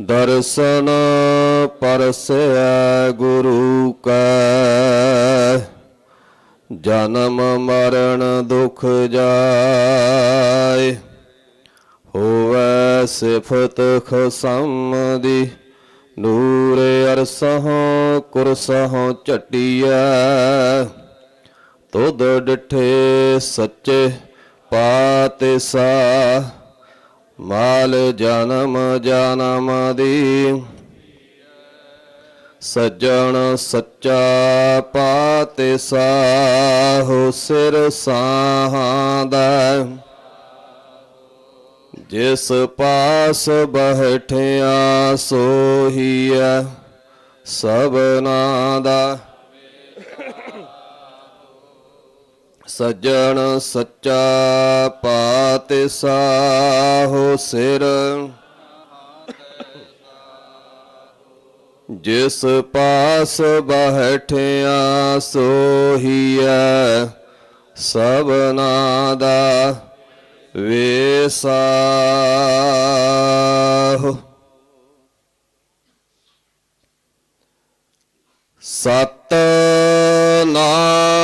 ਦਰਸ਼ਨ ਪਰਸੈ ਗੁਰੂ ਕੈ। ਜਨਮ ਮਰਨ ਦੁਖ ਜਾਏ। ਹੋਵੈ ਸਿਫਤ ਖਸਮ ਦੀ ਨੂਰ ਅਰਸਹੁ ਕੁਰਸਹੁ ਝਟਿਐ। ਤੁਧ ਡਿਠੇ ਸੱਚੇ ਪਾਤੇ ਸਾ ਮਾਲ ਜਨਮ ਜਨਮ ਦੀ। ਸੱਜਣ ਸੱਚਾ ਪਾਤੇ ਸਾਹੋ ਸਿਰ ਸਾਹਾਦਾ ਜਿਸ ਪਾਸ ਬਹਿਠਿਆ ਸੋਹੀਐ ਸਭਨਾ ਦਾ। ਸੱਜਣ ਸੱਚਾ ਪਾਤੇ ਸਾਹੋ ਸਿਰ। ਜਿਸ ਪਾਸ ਬਹਿਠਿਆ ਸੋਹੀਐ ਸਭਨਾ ਦਾ ਵੇਸਾਹੁ। ਸਤ ਨਾਮ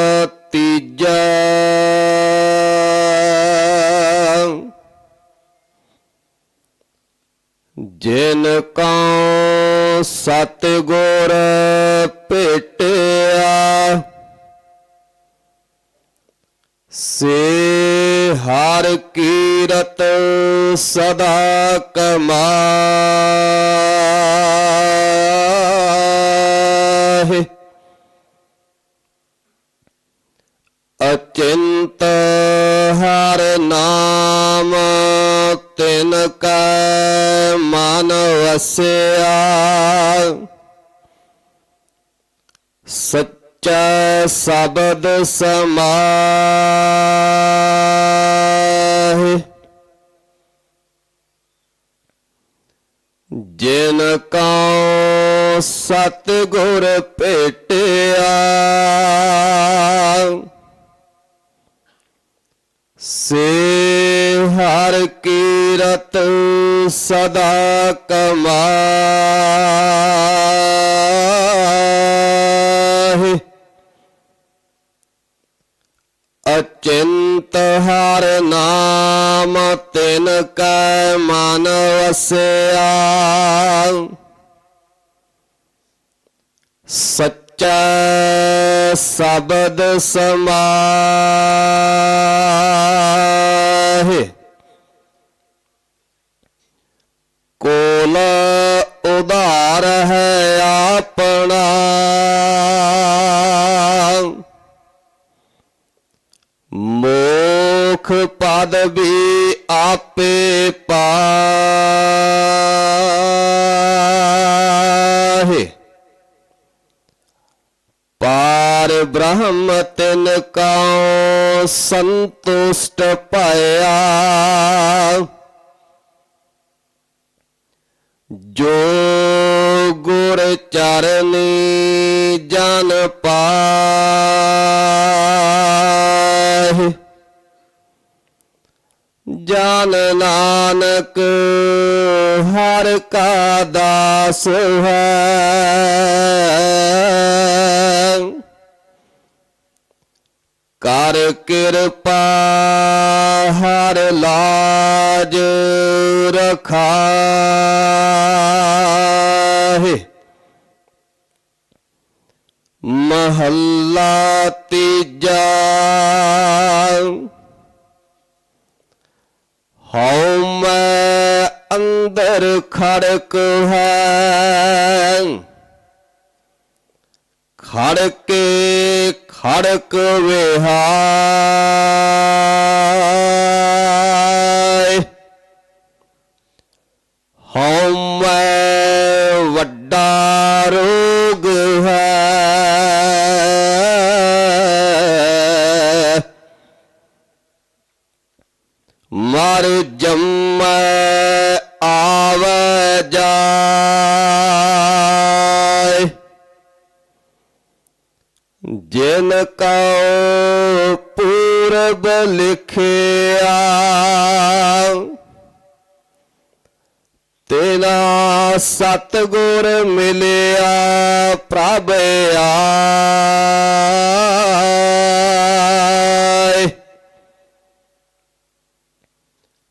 ਹਰ ਕੀਰਤ ਸਦਾ ਕਮਾਹੇ ਅਚਿੰਤ ਹਰ ਨਾਮ ਤਿਨ ਕੈ ਮਨ ਵਸਿਆ। ਸੱਚਾ ਸ਼ਬਦ ਸਮਾਹਿ। ਜਿਨ ਕਉ ਸਤ ਗੁਰ ਭੇਟਿਆ ਸੇ ਹਰ ਕੀਰਤ ਸਦਾ ਕਮਾਹਿ ਅਚਿੰਤ ਹਰ ਨਾਮ ਤਿਨ ਕੈ ਮਨ ਵਸਿਆ। ਸੱਚਾ ਸ਼ਬਦ ਸਮਾਹਿ ਮੋਖ ਪਦ ਵੀ ਆਪੇ ਪਾਹੇ ਪਾਰ ਬ੍ਰਹਮ ਤਿਨ ਕਉ ਸੰਤੁਸ਼ਟ ਭਇਆ ਜੋ ਗੁਰ ਚਰਨੀ ਜਨ ਜਨ ਨਾਨਕ ਹਰ ਕਾ ਦਾਸ ਹੈ। ਕਰ ਕਿਰਪਾ ਹਰ ਲਾਜ ਰਖਾਹੇ। ਮਹੱਲਾ ਤੀਜਾ ਹਉ ਮੈਂ ਅੰਦਰ ਖੜਕ ਹੈ। ਖੜਕੇ ਖੜਕ ਵਿਹਾਈ ਹਉਮੈ ਵੱਡਾ ਰੋਗ ਹੈ। ਪੂਰਬ ਲਿਖਿਆ। ਤੇਨਾ ਸਤਗੁਰ ਮਿਲਿਆ ਪ੍ਰਭ ਆਏ।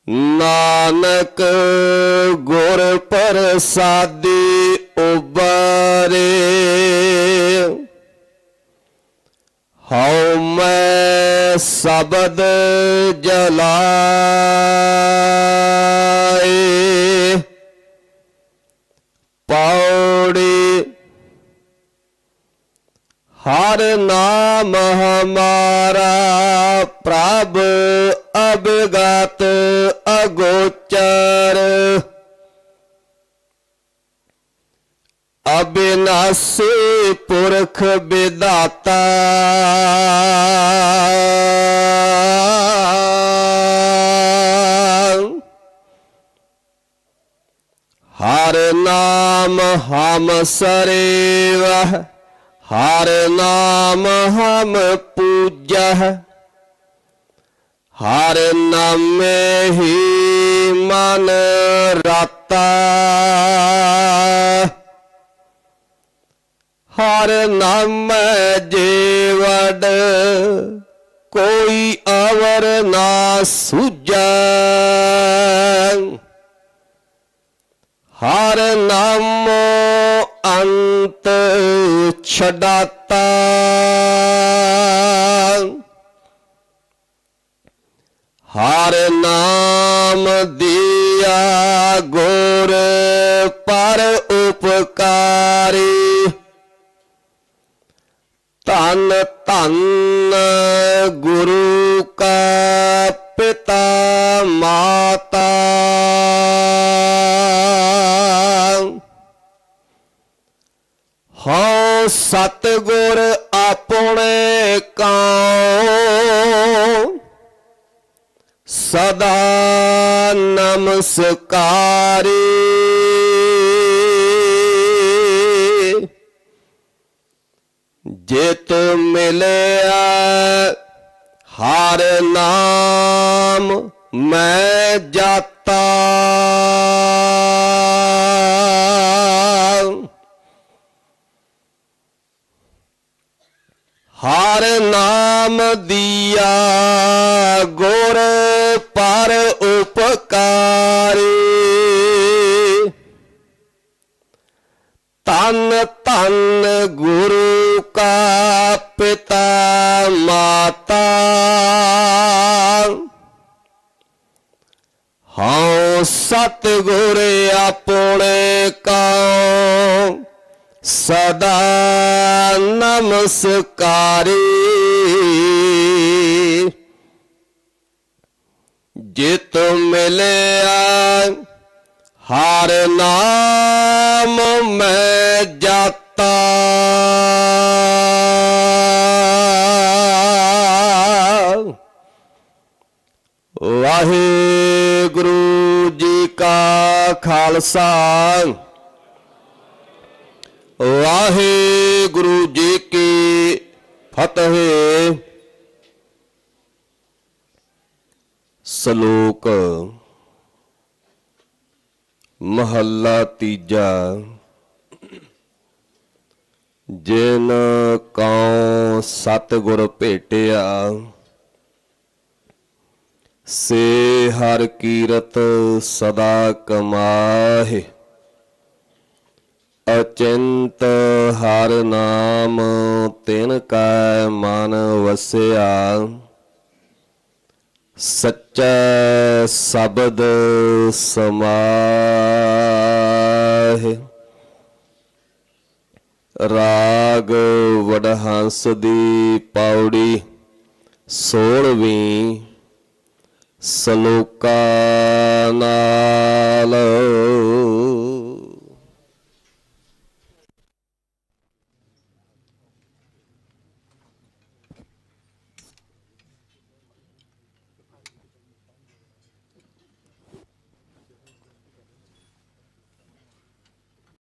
ਨਾਨਕ ਗੁਰ ਪ੍ਰਸਾਦੀ ਉਬਰੇ ਹਉ ਮੈਂ ਸ਼ਬਦ ਜਲਾਏ ਪੌੜੀ ਹਰ ਨਾਮ ਹਮਾਰਾ ਪ੍ਰਭ ਅਬਗਤ ਅਗੋਚਰ। ਅਬਿਨਾਸੀ ਪੁਰਖ ਵਿਦਾਤਾ ਹਰ ਨਾਮ ਹਮ ਸਰੇਵ ਹਰ ਨਾਮ ਹਮ ਪੂਜਹ ਹਰ ਨਾਮੇ ਹੀ ਮਨ ਰਾਤਾ ਹਰ ਨਾਮ ਜੀਵੜ ਕੋਈ ਅਵਰ ਨਾ ਸੁਝੈ। ਹਰ ਨਾਮੋ ਅੰਤ ਛਡਾਤਾ। ਹਰ ਨਾਮ ਦਿਆ ਗੁਰ ਪਰ ਉਪਕਾਰੀ। ਧੰਨ ਧੰਨ ਗੁਰੂ ਕਾ ਪਿਤਾ ਮਾਤਾ। ਹਉ ਸਤਗੁਰ ਆਪਣੇ ਕਉ ਸਦਾ ਨਮਸਕਾਰੀ। ਜਿਤ ਮਿਲਿਆ ਹਰ ਨਾਮ ਮੈਂ ਜਾਤਾ। ਹਰ ਨਾਮ ਦੀਆ ਗੁਰ ਪਰ ਉਪਕਾਰੀ। ਤਨ ਤਨ ਗੁਰੂ ਕਾ ਪਿਤਾ ਮਾਤਾ। ਹਉ ਸਤਿਗੁਰ ਆਪਣੇ ਕਉ ਸਦਾ ਨਮਸਕਾਰੀ। ਜਿਤ ਮਿਲਿਆ ਹਰ ਨਾਮ ਮੈਂ ਜਾਤਾ। ਵਾਹਿਗੁਰੂ ਜੀ ਕਾ ਖਾਲਸਾ। ਵਾਹਿਗੁਰੂ ਜੀ ਕੀ ਫਤਿਹ। ਸ਼ਲੋਕ ਮਹੱਲਾ ਤੀਜਾ। ਜਿਨ ਕਉ ਸਤਿਗੁਰ ਭੇਟਿਆ, ਸੇ ਹਰ ਕੀਰਤ ਸਦਾ ਕਮਾਹੇ। ਅਚਿੰਤ ਹਰ ਨਾਮ ਤਿਨ ਕੈ ਮਨ ਵਸਿਆ। ਸੱਚਾ ਸ਼ਬਦ ਸਮਾਹਿ। ਰਾਗ ਵਡਹੰਸ ਦੀ ਪੌੜੀ ਸੋਲਵੀਂ ਸਲੋਕਾ ਨਾਲ।